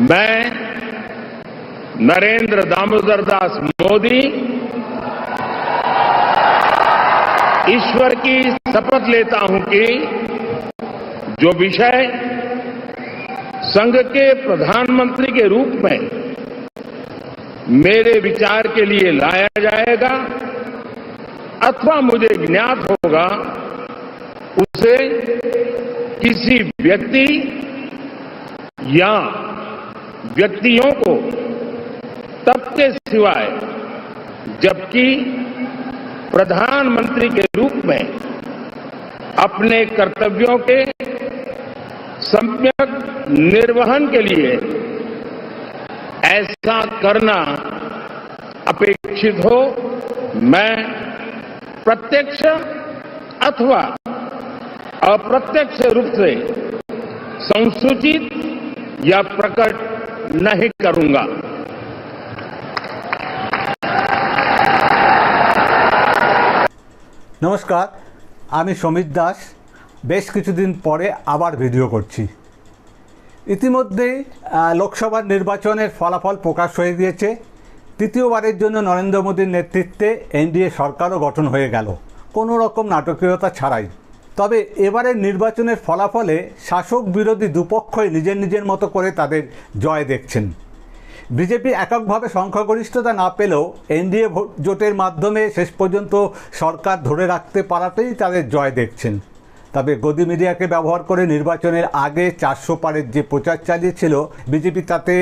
मैं नरेंद्र दामोदर दास मोदी ईश्वर की शपथ लेता हूँ कि जो विषय संघ के प्रधानमंत्री के रूप में मेरे विचार के लिए लाया जाएगा अथवा मुझे ज्ञात होगा, उसे किसी व्यक्ति या व्यक्तियों को तब के सिवाय, जबकि प्रधानमंत्री के रूप में अपने कर्तव्यों के सम्यक निर्वहन के लिए ऐसा करना अपेक्षित हो, मैं प्रत्यक्ष अथवा अप्रत्यक्ष रूप से संसूचित या प्रकट नहीं करूंगा নমস্কার আমি সমীর দাস বেশ কিছুদিন পরে আবার ভিডিও করছি ইতিমধ্যেই আহ, লোকসভার নির্বাচনের ফলাফল প্রকাশ হয়ে গিয়েছে তৃতীয়বারের জন্য নরেন্দ্র মোদীর নেতৃত্বে এনডিএ সরকারও গঠন হয়ে গেল কোনো রকম নাটকীয়তা ছাড়াই তবে এবারের নির্বাচনের ফলাফলে শাসক বিরোধী দুপক্ষই নিজের নিজের মতো করে তাদের জয় দেখছেন। বিজেপি এককভাবে সংখ্যাগরিষ্ঠতা না পেলেও এনডিএ জোটের মাধ্যমে শেষ পর্যন্ত সরকার ধরে রাখতে পারাতেই তাদের জয় দেখছেন। তবে গদি মিডিয়াকে ব্যবহার করে নির্বাচনের আগে চারশো পারের যে প্রচার চালিয়েছিল বিজেপি, তাতে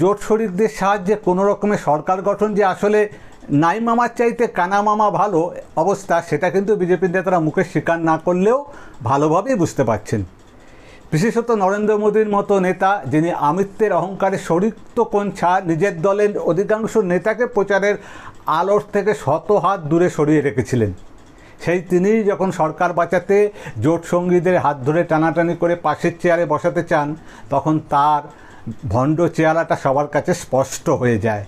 জোট শরিকদের সাহায্যে কোনো রকমের সরকার গঠন যে আসলে নাই মামার চাইতে কানা মামা ভালো অবস্থা, সেটা কিন্তু বিজেপির নেতারা মুখে স্বীকার না করলেও ভালোভাবেই বুঝতে পারছেন। বিশেষত নরেন্দ্র মোদীর মতো নেতা, যিনি আমিত্বের অহংকারে শরিক্ত কোনছা নিজের দলের অধিকাংশ নেতাকে প্রচারের আলোর থেকে শত হাত দূরে সরিয়ে রেখেছিলেন। সেই তিনি যখন সরকার বাঁচাতে জোট সঙ্গীদের হাত ধরে টানাটানি করে পাশের চেয়ারে বসাতে চান, তখন তার ভণ্ড চেহারাটা সবার কাছে স্পষ্ট হয়ে যায়।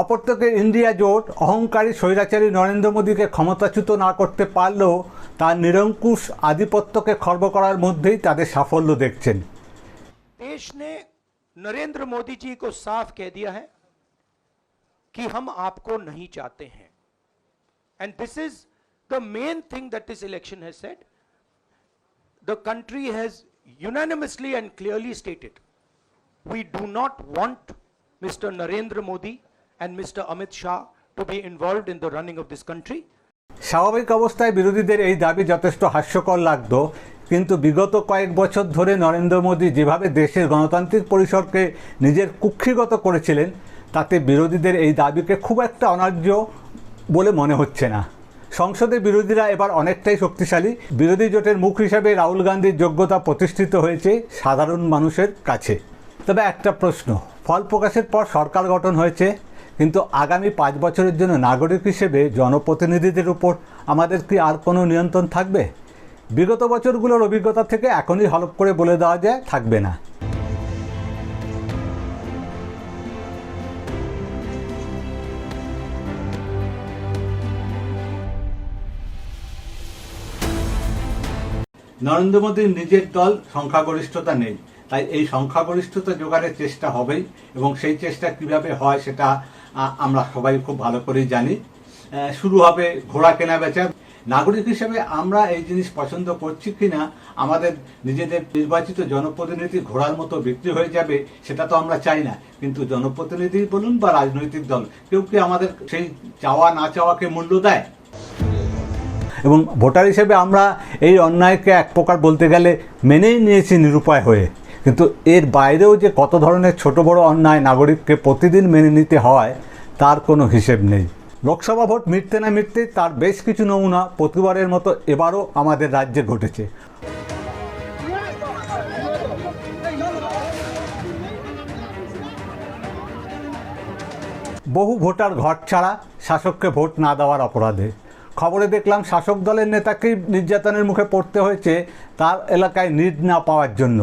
অপরদিকে ইন্ডিয়া জোট অহংকারী স্বৈরাচারী নরেন্দ্র মোদীকে ক্ষমতাচ্যুত না করতে পারলেও তার নিরঙ্কুশ আধিপত্যকে খর্ব করার মধ্যেই তাদের সাফল্য দেখছেন देश ने नरेंद्र मोदी जी को साफ कह दिया है कि हम आपको नहीं चाहते हैं and this is the main thing that this election has said the country has unanimously and clearly stated we do not want Mr. Narendra Modi and Mr. Amit Shah to be involved in the running of this country. স্বাভাবিক অবস্থায় বিরোধীদের এই দাবি যথেষ্ট হাস্যকর লাগতো, কিন্তু বিগত কয়েক বছর ধরে নরেন্দ্র মোদী যেভাবে দেশের গণতান্ত্রিক পরিসরকে নিজের কুক্ষিগত করেছিলেন, তাতে বিরোধীদের এই দাবিকে খুব একটা অনার্য বলে মনে হচ্ছে না সংসদে বিরোধীরা এবার অনেকটাই শক্তিশালী বিরোধী জোটের মুখ হিসাবে রাহুল গান্ধীর যোগ্যতা প্রতিষ্ঠিত হয়েছে সাধারণ মানুষের কাছে তবে একটা প্রশ্ন, ফল প্রকাশের পর সরকার গঠন হয়েছে কিন্তু আগামী পাঁচ বছরের জন্য নাগরিক হিসেবে জনপ্রতিনিধিদের উপর আমাদের কি আর কোনো নিয়ন্ত্রণ থাকবে? বিগত বছরগুলোর অভিজ্ঞতা থেকে এখনই হলপ করে বলে দেওয়া যায়, থাকবে না। নরেন্দ্র মোদীর নিজের দল সংখ্যাগরিষ্ঠতা নেই। তাই এই সংখ্যাগরিষ্ঠতা জোগাড়ের চেষ্টা হবেই এবং সেই চেষ্টা কীভাবে হয় সেটা আমরা সবাই খুব ভালো করেই জানি। শুরু হবে ঘোড়া কেনা বেচা। নাগরিক হিসেবে আমরা এই জিনিস পছন্দ করছি কিনা, আমাদের নিজেদের নির্বাচিত জনপ্রতিনিধি ঘোড়ার মতো বিক্রি হয়ে যাবে, সেটা তো আমরা চাই না। কিন্তু জনপ্রতিনিধি বলুন বা রাজনৈতিক দল, কেউ কি আমাদের সেই চাওয়া না চাওয়াকে মূল্য দেয়? এবং ভোটার হিসেবে আমরা এই অন্যায়কে এক প্রকার বলতে গেলে মেনেই নিয়েছি নিরুপায় হয়ে। কিন্তু এর বাইরেও যে কত ধরনের ছোট বড় অন্যায় নাগরিককে প্রতিদিন মেনে নিতে হয়, তার কোনো হিসেব নেই। লোকসভা ভোট মিটতে না মিটতে তার বেশ কিছু নমুনা প্রতিবারের মতো এবারও আমাদের রাজ্যে ঘটেছে। বহু ভোটার ঘর ছাড়া শাসককে ভোট না দেওয়ার অপরাধে। খবরে দেখলাম শাসক দলের নেতাকেই নির্যাতনের মুখে পড়তে হয়েছে তার এলাকায় নিড না পাওয়ার জন্য।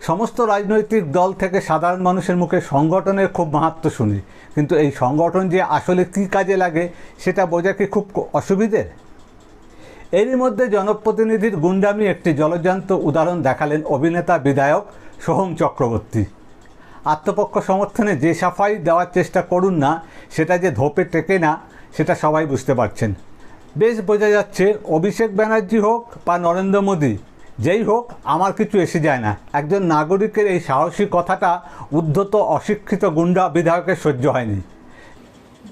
সমস্ত রাজনৈতিক দল থেকে সাধারণ মানুষের মুখে সংগঠনের খুব মাহাত্ম শুনি। কিন্তু এই সংগঠন যে আসলে কী কাজে লাগে, সেটা বোঝা কি খুব অসুবিধের? এরই মধ্যে জনপ্রতিনিধির গুন্ডামি একটি জলজান্ত উদাহরণ দেখালেন অভিনেতা বিধায়ক সোহম চক্রবর্তী। আত্মপক্ষ সমর্থনে যে সাফাই দেওয়ার চেষ্টা করুন না, সেটা যে ধোপে টেকে না, সেটা সবাই বুঝতে পারছেন। বেশ বোঝা যাচ্ছে অভিষেক ব্যানার্জি হোক বা নরেন্দ্র মোদী যেই হোক, আমার কিছু এসে যায় না। একজন নাগরিকের এই সাহসী কথাটা উদ্ধত অশিক্ষিত গুন্ডা বিধায়কের সহ্য হয়নি।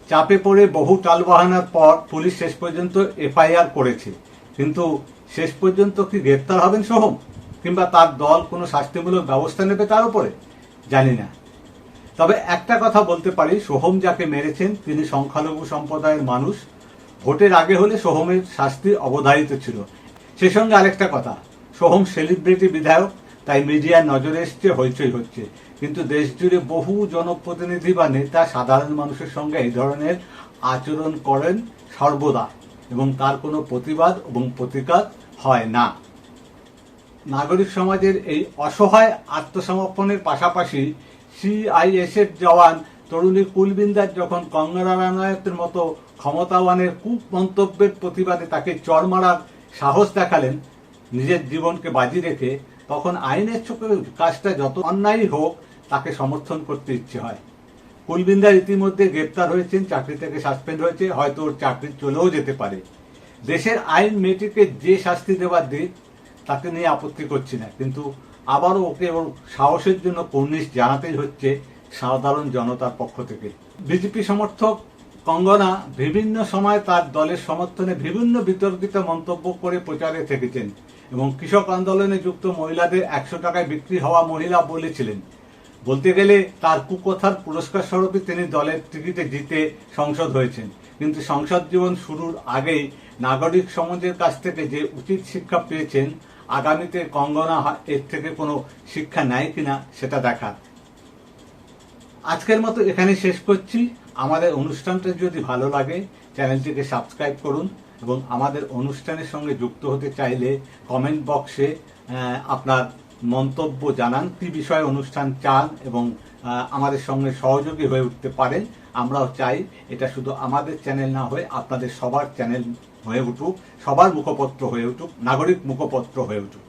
চাপে পড়ে বহু টালবাহানার পর পুলিশ শেষ পর্যন্ত এফআইআর করেছে। কিন্তু শেষ পর্যন্ত কি গ্রেপ্তার হবেন সোহম? কিংবা তার দল কোনো শাস্তিমূলক ব্যবস্থা নেবে তার উপরে? জানি না। তবে একটা কথা বলতে পারি, সোহম যাকে মেরেছেন তিনি সংখ্যালঘু সম্প্রদায়ের মানুষ। ভোটের আগে হলে সোহমের শাস্তি অবধারিত ছিল। সে সঙ্গে আরেকটা কথা। সোহম সেলিব্রিটি বিধায়ক, তাই মিডিয়ার নজরে এসছে, হইচই হচ্ছে। কিন্তু দেশ জুড়ে বহু জনপ্রতিনিধি বা নেতা সাধারণ মানুষের সঙ্গে এই ধরনের আচরণ করেন সর্বদা এবং তার কোনো প্রতিবাদ এবং প্রতিকার হয় না। নাগরিক সমাজের এই অসহায় আত্মসমর্পণের পাশাপাশি সিআইএসএফ জওয়ান তরুণী কুলবিন্দার যখন কঙ্গনা রানায়তের মতো ক্ষমতাবানের কূপ মন্তব্যের প্রতিবাদে তাকে চড় মারার সাহস দেখালেন নিজের জীবনকে বাজি রেখে তখন আইনের চোখে কাজটা যত অন্যায়ই হোক, তাকে সমর্থন করতে ইচ্ছে হয়। কুলবিন্দার ইতিমধ্যে গ্রেপ্তার হয়েছেন, চাকরি থেকে সাসপেন্ড হয়েছে, হয়তো ওর চাকরি চলেও যেতে পারে। দেশের আইন মেয়েটিকে যে শাস্তি দেওয়ার দিক, তাকে নিয়ে আপত্তি করছি না, কিন্তু আবারও ওকে ওর সাহসের জন্য কর্নিশ জানাতেই হচ্ছে সাধারণ জনতার পক্ষ থেকে। বিজেপি সমর্থক কঙ্গনা বিভিন্ন সময় তার দলের সমর্থনে বিভিন্ন বিতর্কিত মন্তব্য করে প্রচারে থেকেছেন। এবং কৃষক আন্দোলনে যুক্ত মহিলাদের একশো টাকায় বিক্রি হওয়া মহিলা বলেছিলেন। বলতে গেলে তার কুকথার পুরস্কার স্বরূপে তিনি দলের টিকিটে জিতে সংসদ হয়েছেন। কিন্তু সংসদ জীবন শুরুর আগেই নাগরিক সমাজের কাছ থেকে যে উচিত শিক্ষা পেয়েছেন, আগামীতে কঙ্গনা এর থেকে কোনো শিক্ষা নেয় কিনা সেটা দেখার আজকের মতো এখানে শেষ করছি। আমাদের অনুষ্ঠানটা যদি ভালো লাগে, চ্যানেলটিকে সাবস্ক্রাইব করুন। এবং আমাদের অনুষ্ঠানের সঙ্গে যুক্ত হতে চাইলে কমেন্ট বক্সে আপনার মন্তব্য জানান, কি বিষয়ে অনুষ্ঠান চান এবং আমাদের সঙ্গে সহযোগী হয়ে উঠতে পারেন। আমরাও চাই এটা শুধু আমাদের চ্যানেল না হয়ে আপনাদের সবার চ্যানেল হয়ে উঠুক, সবার মুখপত্র হয়ে উঠুক, নাগরিক মুখপত্র হয়ে উঠুক।